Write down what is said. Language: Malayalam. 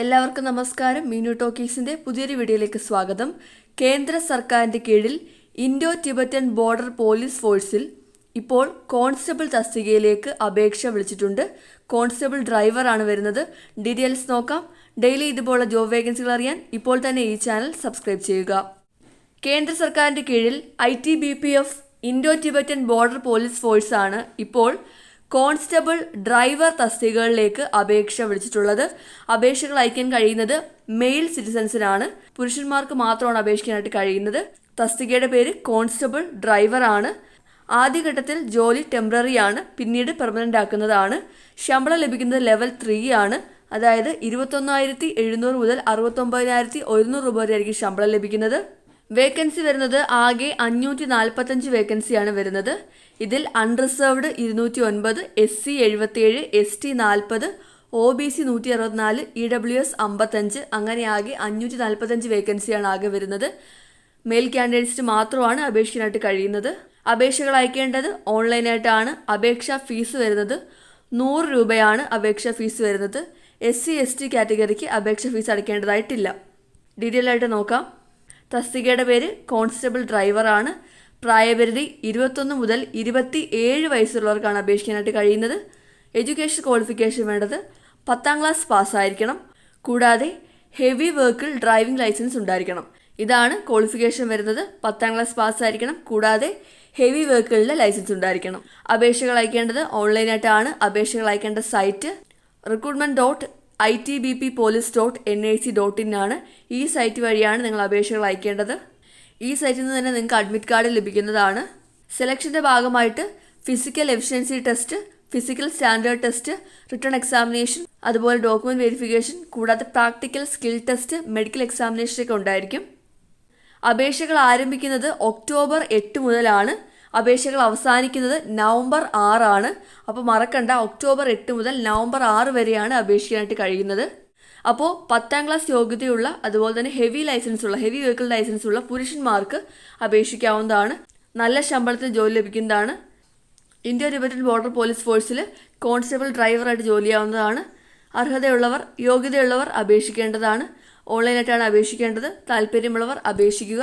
എല്ലാവർക്കും നമസ്കാരം. മീനു ടോക്കീസിന്റെ പുതിയൊരു വീഡിയോയിലേക്ക് സ്വാഗതം. കേന്ദ്ര സർക്കാരിന്റെ കീഴിൽ ഇൻഡോ ടിബറ്റൻ ബോർഡർ പോലീസ് ഫോഴ്സിൽ ഇപ്പോൾ കോൺസ്റ്റബിൾ തസ്തികയിലേക്ക് അപേക്ഷ വിളിച്ചിട്ടുണ്ട്. കോൺസ്റ്റബിൾ ഡ്രൈവറാണ് വരുന്നത്. ഡീറ്റെയിൽസ് നോക്കാം. ഡെയിലി ഇതുപോലുള്ള ജോബ് വേക്കൻസികൾ അറിയാൻ ഇപ്പോൾ തന്നെ ഈ ചാനൽ സബ്സ്ക്രൈബ് ചെയ്യുക. കേന്ദ്ര സർക്കാരിന്റെ കീഴിൽ I T B P F Indo Tibetan border police ഫോഴ്സാണ് ഇപ്പോൾ കോൺസ്റ്റബിൾ ഡ്രൈവർ തസ്തികകളിലേക്ക് അപേക്ഷ വിളിച്ചിട്ടുള്ളത്. അപേക്ഷകൾ അയക്കാൻ കഴിയുന്നത് മെയിൽ സിറ്റിസൺസിനാണ് പുരുഷന്മാർക്ക് മാത്രമാണ് അപേക്ഷിക്കാനായിട്ട് കഴിയുന്നത്. തസ്തികയുടെ പേര് കോൺസ്റ്റബിൾ ഡ്രൈവർ ആണ്. ആദ്യഘട്ടത്തിൽ ജോലി ടെമ്പററി ആണ്. പിന്നീട് പെർമനന്റ് ആക്കുന്നതാണ്. ശമ്പളം ലഭിക്കുന്നത് ലെവൽ ത്രീ ആണ്. അതായത് ഇരുപത്തൊന്നായിരത്തി എഴുന്നൂറ് മുതൽ അറുപത്തൊമ്പതിനായിരത്തി ഒരുന്നൂറ് രൂപ വരെയായിരിക്കും ശമ്പളം ലഭിക്കുന്നത്. വേക്കൻസി വരുന്നത് ആകെ അഞ്ഞൂറ്റി നാൽപ്പത്തഞ്ച് വേക്കൻസിയാണ് വരുന്നത്. ഇതിൽ അൺറിസർവ്ഡ് ഇരുന്നൂറ്റി ഒൻപത് എസ് സി എഴുപത്തിയേഴ് എസ് ടി നാൽപ്പത് ഒ ബി സി നൂറ്റി അറുപത്തിനാല് ഇ ഡബ്ല്യു എസ് അമ്പത്തഞ്ച് അങ്ങനെ ആകെ അഞ്ഞൂറ്റി നാൽപ്പത്തഞ്ച് വേക്കൻസിയാണ് ആകെ വരുന്നത്. മെയിൽ കാൻഡിഡേറ്റ്സിന് മാത്രമാണ് അപേക്ഷിക്കാനായിട്ട് കഴിയുന്നത്. അപേക്ഷകൾ അയക്കേണ്ടത് ഓൺലൈനായിട്ടാണ്. അപേക്ഷാ ഫീസ് വരുന്നത് നൂറ് രൂപയാണ് അപേക്ഷാ ഫീസ് വരുന്നത്. എസ് സി എസ് ടി കാറ്റഗറിക്ക് അപേക്ഷ ഫീസ് അടയ്ക്കേണ്ടതായിട്ടില്ല. ഡീറ്റെയിൽ ആയിട്ട് നോക്കാം. തസ്തികയുടെ പേര് കോൺസ്റ്റബിൾ ഡ്രൈവറാണ്. പ്രായപരിധി ഇരുപത്തൊന്ന് മുതൽ ഇരുപത്തി ഏഴ് വയസ്സുള്ളവർക്കാണ് അപേക്ഷിക്കാനായിട്ട് കഴിയുന്നത്. എഡ്യൂക്കേഷൻ ക്വാളിഫിക്കേഷൻ വേണ്ടത് പത്താം ക്ലാസ് പാസ്സായിരിക്കണം. കൂടാതെ ഹെവി വർക്കിൽ ഡ്രൈവിംഗ് ലൈസൻസ് ഉണ്ടായിരിക്കണം. ഇതാണ് ക്വാളിഫിക്കേഷൻ വരുന്നത്. പത്താം ക്ലാസ് പാസ്സായിരിക്കണം. കൂടാതെ ഹെവി വെഹിക്കിളിന്റെ ലൈസൻസ് ഉണ്ടായിരിക്കണം. അപേക്ഷകൾ അയക്കേണ്ടത് ഓൺലൈനായിട്ടാണ്. അപേക്ഷകൾ അയക്കേണ്ട site recruitment dot I T B P police dot N I C dot in ആണ് ഈ സൈറ്റ് വഴിയാണ് നിങ്ങൾ അപേക്ഷകൾ അയക്കേണ്ടത്. ഈ സൈറ്റിൽ നിന്ന് തന്നെ നിങ്ങൾക്ക് അഡ്മിറ്റ് കാർഡ് ലഭിക്കുന്നതാണ്. സെലക്ഷന്റെ ഭാഗമായിട്ട് physical efficiency test physical standard test written examination അതുപോലെ ഡോക്യുമെന്റ് വെരിഫിക്കേഷൻ കൂടാതെ പ്രാക്ടിക്കൽ സ്കിൽ ടെസ്റ്റ് മെഡിക്കൽ എക്സാമിനേഷനൊക്കെ ഉണ്ടായിരിക്കും. അപേക്ഷകൾ ആരംഭിക്കുന്നത് ഒക്ടോബർ എട്ട് മുതലാണ്. അപേക്ഷകൾ അവസാനിക്കുന്നത് നവംബർ ആറാണ്. അപ്പോൾ മറക്കണ്ട ഒക്ടോബർ എട്ട് മുതൽ നവംബർ ആറ് വരെയാണ് അപേക്ഷിക്കാനായിട്ട് കഴിയുന്നത്. അപ്പോൾ പത്താം ക്ലാസ് യോഗ്യതയുള്ള അതുപോലെ തന്നെ ഹെവി ലൈസൻസ് ഉള്ള ഹെവി വെഹിക്കിൾ ലൈസൻസ് ഉള്ള പുരുഷന്മാർക്ക് അപേക്ഷിക്കാവുന്നതാണ്. നല്ല ശമ്പളത്തിൽ ജോലി ലഭിക്കുന്നതാണ്. ഇന്ത്യ ടിബറ്റൻ ബോർഡർ പോലീസ് ഫോഴ്സിൽ കോൺസ്റ്റബിൾ ഡ്രൈവറായിട്ട് ജോലി ചെയ്യാവുന്നതാണ് അർഹതയുള്ളവർ യോഗ്യതയുള്ളവർ അപേക്ഷിക്കേണ്ടതാണ്. ഓൺലൈനായിട്ടാണ് അപേക്ഷിക്കേണ്ടത്. താല്പര്യമുള്ളവർ അപേക്ഷിക്കുക.